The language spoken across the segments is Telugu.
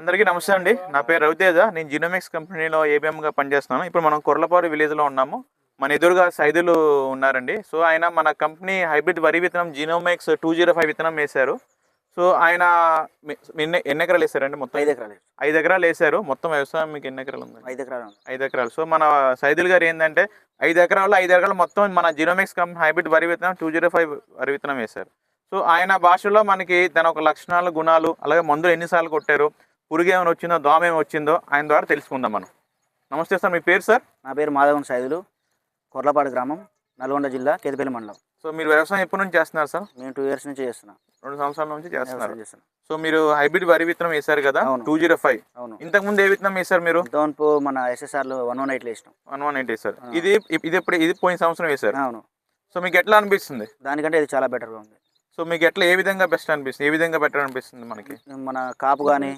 అందరికీ నమస్తే అండి. నా పేరు రవితేజ. నేను జినోమిక్స్ కంపెనీలో ఏబిఎంగా పనిచేస్తున్నాను. ఇప్పుడు మనం కొర్లపాడు విలేజ్లో ఉన్నాము. మన ఎదురుగా సైదులు ఉన్నారండి. సో ఆయన మన కంపెనీ హైబ్రిడ్ వరి విత్తనం జినోమిక్స్ టూ జీరో ఫైవ్ విత్తనం వేశారు. సో ఆయన ఎన్ని ఎకరాలు వేశారండి మొత్తం? ఐదు ఎకరాలు ఐదు ఎకరాలు వేశారు. మొత్తం వ్యవసాయం మీకు ఎన్ని ఎకరాలు ఉంది ఐదు ఎకరాలు. ఐదు ఎకరాలు. సో మన సైదుల్ గారు ఏంటంటే ఐదు ఎకరాలు ఐదు ఎకరాలు మొత్తం మన జినోమిక్స్ కంపెనీ హైబ్రిడ్ వరి విత్తనం టూ జీరో ఫైవ్ వరి విత్తనం వేశారు. సో ఆయన భాషలో మనకి తన ఒక లక్షణాలు గుణాలు అలాగే మందులు ఎన్నిసార్లు కొట్టారు? పురుగు ఏమైనా వచ్చిందో దోమ ఏమి వచ్చిందో ఆయన ద్వారా తెలుసుకుందాం మనం. నమస్తే సార్ మీ పేరు సార్? నా పేరు మాధవన్ సైదులు కొర్లపాడు గ్రామం నల్గొండ జిల్లా కేదిపల్లి మండలం. సో మీరు వ్యవసాయం ఎప్పటి నుంచి చేస్తున్నారు సార్? మేము టూ ఇయర్స్ నుంచి చేస్తున్నాం. రెండు సంవత్సరాల నుంచి చేస్తున్నారు. చేస్తున్నాం. సో మీరు హైబ్రిడ్ వరి విత్తనం వేశారు కదా. టూ జీరో ఫైవ్ అవును. ఇంతకు ముందు ఏ విత్తనం వేశారు మీరు? ఇంతవరకు మన ఎస్ఎస్ఆర్లో వన్ వన్ ఎయిట్లో వేసినాం. వన్ వన్ ఎయిట్ వేశారు. ఆ. ఇది ఇది ఎప్పుడు ఇది పోయిన సంవత్సరం వేశారు. అవును. సో మీకు ఎట్లా అనిపిస్తుంది? దానికంటే ఇది చాలా బెటర్గా ఉంది. సో మీకు ఎట్లా ఏ విధంగా బెస్ట్ అనిపిస్తుంది? ఏ విధంగా బెటర్ అనిపిస్తుంది మనకి? మన కాపు కానీ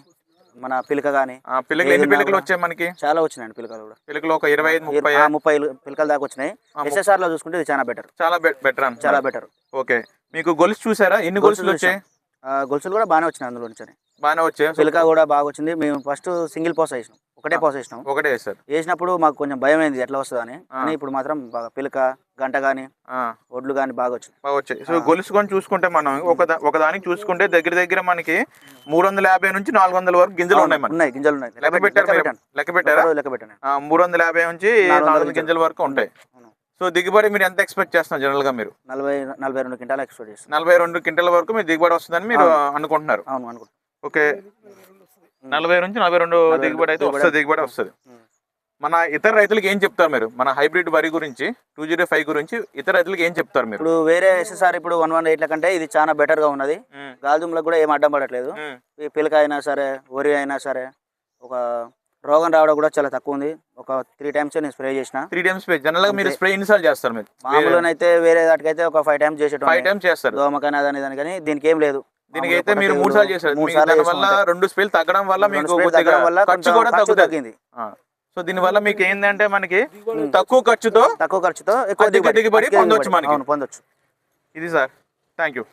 మన పిలక కానీ ఆ పిల్లకలు ఎన్ని పిల్లకలు వచ్చాయి మనకి? చాలా వచ్చినాయండి పిలకలు కూడా. పిల్లకలు ఒక ఇరవై ముప్పై ముప్పై పిలకల దాకా వచ్చినాయి. ఆ, ము- ఎస్ఎస్ఆర్లో చూసుకుంటే ఇది చాలా బెటర్ చాలా బెటర్ చాలా బెటర్ ఓకే. మీకు గొలుసు చూసారా? ఎన్ని గొలుసులు వచ్చాయి? గొలుసులు కూడా బాగానే వచ్చినాయి అందులో నుంచి బాగానే వచ్చాయి? పిలక కూడా బాగా వచ్చింది. మేము ఫస్ట్ సింగిల్ పాస్ వేసినాం ఒకటే పాస్ వేసినాం ఒకటే వేశారు వేసినప్పుడు మాకు కొంచెం భయం అయింది ఎట్లా వస్తుందని. ఇప్పుడు మాత్రం పిలక గంట కానీ ఆ, ఒడ్లు కానీ బాగా వచ్చినాయి బాగా వచ్చాయి సో ఆ. గొలుసు కొని చూసుకుంటే మనం ఒక దా- ఒక దానికి చూసుకుంటే దగ్గర దగ్గర మనకి మూడు వందల యాభై నుంచి నాలుగు వందల వరకు గింజలు ఉన్నాయి ఉన్నాయి గింజలు ఉన్నాయి. లెక్క పెట్టారు లెక్క పెట్టారా? లెక్క పెట్టాను మూడు వందల యాభై నుంచి నాలుగు వందల గింజల వరకు ఉంటాయి. సో దిగుబడి మీరు ఎంత ఎక్స్పెక్ట్ చేస్తున్నారు జనరల్గా మీరు? నలభై నలభై రెండు క్వింటాలు ఎక్స్పోర్ట్ చేస్తాను నలభై రెండు క్వింటల వరకు మీరు దిగుబడి వస్తుందని మీరు. అనుకుంటున్నారు. అవును అనుకుంటా ఓకే. నలభై నుంచి నలభై రెండు దిగుబడి అయితే దిగుబడి వస్తుంది దిగుబడి వస్తుంది. మన ఇతర రైతులకు ఏం చెప్తారు మీరు? మన హైబ్రిడ్ వరి గురించి టూ జీరో ఫైవ్ గురించి ఇతర రైతులకు ఏం చెప్తారు మీరు? ఇప్పుడు వేరే ఎస్ఎస్ఆర్ ఇప్పుడు వన్ వన్ ఎయిట్ల కంటే ఇది చాలా better గా ఉన్నది. ఉం. గాల్దుంలకు కూడా ఏం అడ్డం పడట్లేదు. ఈ పిలక అయినా సరే వరి అయినా సరే ఒక రోగం రావడం కూడా చాలా తక్కువ ఉంది. ఒక త్రీ టైమ్స్ నేను స్ప్రే చేసిన. త్రీ టైమ్స్ స్ప్రే జనరల్గా మీరు. స్ప్రే ఎన్నిసార్లు చేస్తారు మీరు? మామూలుగానైతే వేరే వాటికైతే ఒక ఫైవ్ టైమ్స్ ఫైవ్ చేసేటోం టైమ్స్ చేస్తారు. దోమకైనా దాని దాని కానీ దీనికి ఏం లేదు. దీనికి అయితే మీరు మూడు సార్లు చేశారు. మూడు సార్లు వల్ల. రెండు స్ప్రేలు తగ్గడం వల్ల మీకు తగ్గడం వల్ల ఖర్చు కూడా తగ్గుతుంది. సో దీని వల్ల మీకు ఏంటంటే మనకి తక్కువ ఖర్చుతో తక్కువ ఖర్చుతో ఎక్కువ దిగుబడి పొందొచ్చు మనకి. పొందొచ్చు. ఇది సార్. Thank you